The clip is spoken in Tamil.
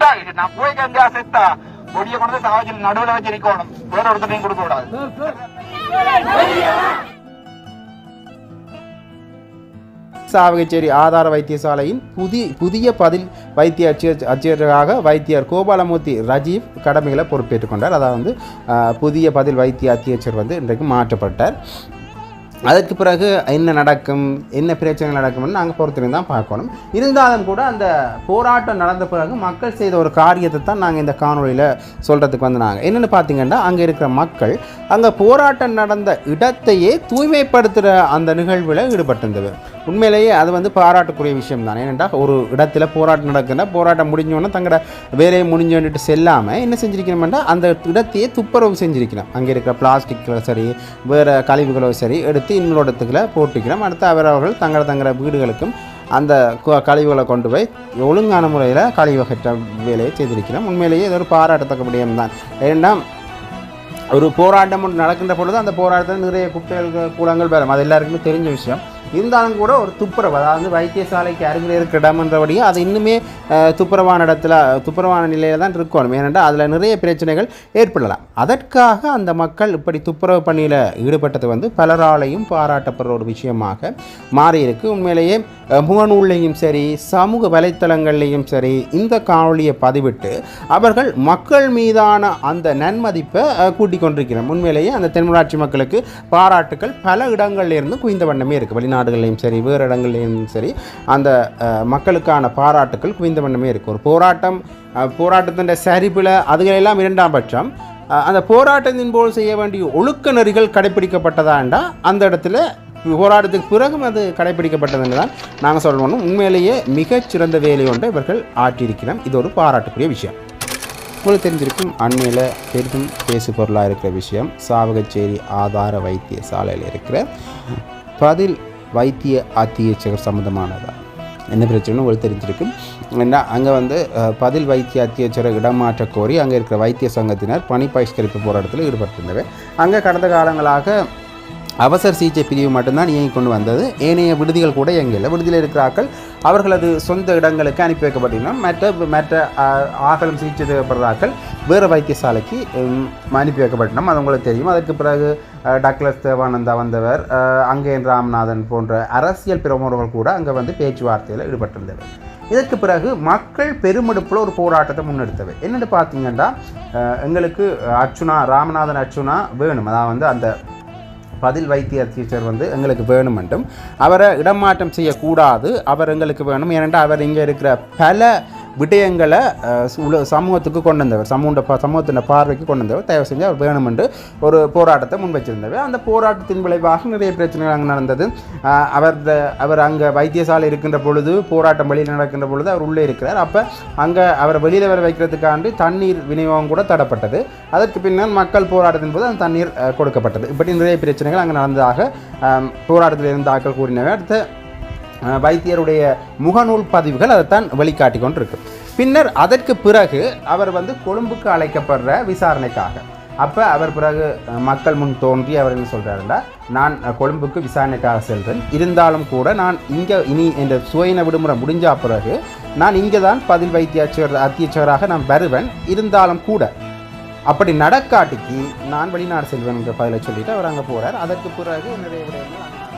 செத்தா இது நான் போய் கங்கா செத்தா கொடிய கொண்டு வந்து நடுவில் வச்சு இருக்கணும் வேற ஒருத்தரையும் கொடுக்க கூடாது. சாவகச்சேரி ஆதார வைத்தியசாலையின் புதிய புதிய பதில் வைத்திய அச்சியராக வைத்தியர் கோபாலமூர்த்தி ரஜீவ் கடமைகளை பொறுப்பேற்றுக் கொண்டார். அதாவது புதிய பதில் வைத்திய அத்தியட்சர் வந்து இன்றைக்கு மாற்றப்பட்டார். அதற்கு பிறகு என்ன நடக்கும் என்ன பிரச்சனை நடக்கும்னு நாங்கள் பொறுத்திருந்து தான் பார்க்கணும். இருந்தாலும் கூட அந்த போராட்டம் நடந்த பிறகு மக்கள் செய்த ஒரு காரியத்தை தான் நாங்கள் இந்த காணொளியில் சொல்கிறதுக்கு வந்து நாங்கள் என்னென்னு பார்த்தீங்கன்னா அங்கே இருக்கிற மக்கள் அங்கே போராட்டம் நடந்த இடத்தையே தூய்மைப்படுத்துகிற அந்த நிகழ்வில் ஈடுபட்டிருந்தது. உண்மையிலேயே அது வந்து பாராட்டுக்குரிய விஷயம் தான் ஏனென்றால் ஒரு இடத்துல போராட்டம் நடக்குதுன்னா போராட்டம் முடிஞ்சோன்னா தங்களோட வேலையை முடிஞ்சோன்ட்டு செல்லாமல் என்ன செஞ்சிருக்கணும்னா அந்த இடத்தையே துப்புரவு செஞ்சிருக்கணும். அங்கே இருக்கிற பிளாஸ்டிக்களோ சரி வேறு கழிவுகளோ சரி எடுத்து இன்னொரு இடத்துக்குள்ள போட்டுக்கிறோம் அடுத்து அவரவர்கள் தங்கள தங்கள வீடுகளுக்கும் அந்த கழிவுகளை கொண்டு போய் ஒழுங்கான முறையில் கழிவுகற்ற வேலையை செய்திருக்கிறோம் உண்மையிலேயே இது ஒரு பாராட்டத்தக்க விடயம் தான் ஏன்னா ஒரு போராட்டம் ஒன்று நடக்கின்ற பொழுது அந்த போராட்டத்தில் நிறைய குப்பைகள் கூடங்கள் வரும் அது எல்லாருக்குமே தெரிஞ்ச விஷயம். இருந்தாலும் கூட ஒரு துப்புரவு அதாவது வைத்தியசாலைக்கு அருகில் இருக்கிற இடம்ன்றபடியும் அது இன்னுமே துப்புரவான இடத்துல துப்புரவான நிலையில் தான் இருக்கணும். ஏனென்றால் அதில் நிறைய பிரச்சனைகள் ஏற்படலாம். அதற்காக அந்த மக்கள் இப்படி துப்புரவு பணியில் ஈடுபட்டது வந்து பலராலையும் பாராட்டப்படுற ஒரு விஷயமாக மாறியிருக்கு. உண்மையிலேயே முகநூல்லையும் சரி சமூக வலைத்தளங்கள்லையும் சரி இந்த காவலியை பதிவிட்டு அவர்கள் மக்கள் மீதான அந்த நன்மதிப்பை கூட்டிக் கொண்டிருக்கிறோம் உண்மையிலேயே அந்த தென்மராட்சி மக்களுக்கு பாராட்டுக்கள் பல இடங்களிலிருந்து குவிந்த வண்ணமே இருக்குது வெளிநாடுகள்லையும் சரி வேறு இடங்கள்லையும் சரி அந்த மக்களுக்கான பாராட்டுக்கள் குவிந்த வண்ணமே இருக்கும் ஒரு போராட்டம் போராட்டத்தின் சரிப்பில் அதுகளெல்லாம் இரண்டாம் பட்சம். அந்த போராட்டத்தின் போல் செய்ய வேண்டிய ஒழுக்க நெறிகள் கடைப்பிடிக்கப்பட்டதாண்டா அந்த இடத்துல போராட்டத்துக்கு பிறகும் அது கடைப்பிடிக்கப்பட்டதுன்னு தான் நாங்கள் சொல்லணும் உண்மையிலேயே மிகச்சிறந்த வேலை ஒன்றை இவர்கள் ஆற்றியிருக்கிறோம். இது ஒரு பாராட்டுக்குரிய விஷயம். உங்களுக்கு தெரிஞ்சிருக்கும் அண்மையில் பெரிதும் பேசு பொருளாக இருக்கிற விஷயம் சாவகச்சேரி ஆதார வைத்தியசாலையில் இருக்கிற பதில் வைத்திய அத்தியட்சகர் சம்மந்தமானதா என்ன பிரச்சனை உங்களுக்கு தெரிஞ்சிருக்கும். ஏன்னா அங்கே வந்து பதில் வைத்திய அத்தியட்சரை இடமாற்ற கோரி அங்கே இருக்கிற வைத்திய சங்கத்தினர் பணி பகிஷ்கரிப்பு போராட்டத்தில் ஈடுபட்டிருந்தவர் அங்கே கடந்த காலங்களாக அவசர சிகிச்சை பிரிவு மட்டும்தான் இயங்கி கொண்டு வந்தது. ஏனைய விடுதிகள் கூட இயங்கல விடுதியில் இருக்கிறார்கள். அவர்களது சொந்த இடங்களுக்கு அனுப்பி வைக்கப்பட்டிருந்தோம் மற்ற மற்ற ஆஹ், ஆகலம் சிகிச்சை தேவைப்படுறாக்கள் வேறு வைத்தியசாலைக்கு அனுப்பி வைக்கப்பட்டனம் அது உங்களுக்கு தெரியும். அதற்கு பிறகு டக்ளஸ் தேவானந்தா வந்தவர் அஹ், அங்கேன் ராமநாதன் போன்ற அரசியல் பிரமுகர்கள் கூட அங்கே வந்து பேச்சுவார்த்தையில் ஈடுபட்டிருந்தவர் இதற்கு பிறகு மக்கள் பெருமெடுப்பில் ஒரு போராட்டத்தை முன்னெடுத்தவை. என்னென்னு பார்த்தீங்கன்னா எங்களுக்கு அர்ச்சுனா ராமநாதன் அர்ச்சுனா வேணும். அதாவது வந்து அந்த பதில் வைத்திய டீச்சர் வந்து எங்களுக்கு வேணும் என்றும் அவரை இடமாற்றம் செய்யக்கூடாது. அவர் எங்களுக்கு வேணும். ஏனென்றால் அவர் இங்கே இருக்கிற பல விடயங்களை சமூகத்துக்கு கொண்டு வந்தவர் சமூக ப சமூகத்தின் பார்வைக்கு கொண்டு வந்தவர் தயவு செஞ்சு அவர் வேணும் என்று ஒரு போராட்டத்தை முன் வச்சிருந்தவர் அந்த போராட்டத்தின் விளைவாக நிறைய பிரச்சனைகள் அங்கே நடந்தது. அவர் அவர் அங்கே வைத்தியசாலை இருக்கின்ற பொழுது போராட்டம் வெளியில் நடக்கின்ற பொழுது அவர் உள்ளே இருக்கிறார். அப்போ அங்கே அவரை வெளியில் வர வைக்கிறதுக்காண்டி தண்ணீர் விநியோகம் கூட தடப்பட்டது. அதற்கு பின்னர் மக்கள் போராட்டத்தின் போது அந்த தண்ணீர் கொடுக்கப்பட்டது. இப்படி நிறைய பிரச்சனைகள் அங்கே நடந்ததாக போராட்டத்தில் இருந்த ஆக்கள் கூறினவை அடுத்த வைத்தியருடைய முகநூல் பதிவுகள் அதைத்தான் வெளிக்காட்டி கொண்டிருக்கு. பின்னர் அதற்கு பிறகு அவர் வந்து கொழும்புக்கு அழைக்கப்படுற விசாரணைக்காக. அப்போ அவர் பிறகு மக்கள் முன் தோன்றி அவர் என்ன சொல்கிறாருன்னா நான் கொழும்புக்கு விசாரணைக்காக செல்கிறேன் இருந்தாலும் கூட நான் இங்கே இனி என்ற சுயன விடுமுறை முடிஞ்சா பிறகு நான் இங்கே தான் பதில் வைத்தியாச்சர் அத்தியட்சகராக நான் வருவேன். இருந்தாலும் கூட அப்படி நடக்காட்டிக்கு நான் வெளிநாடு செல்வேன் என்ற பதிலை சொல்லிட்டு அவர் அங்கே போகிறார் அதற்கு பிறகு நிறைய விடயங்கள்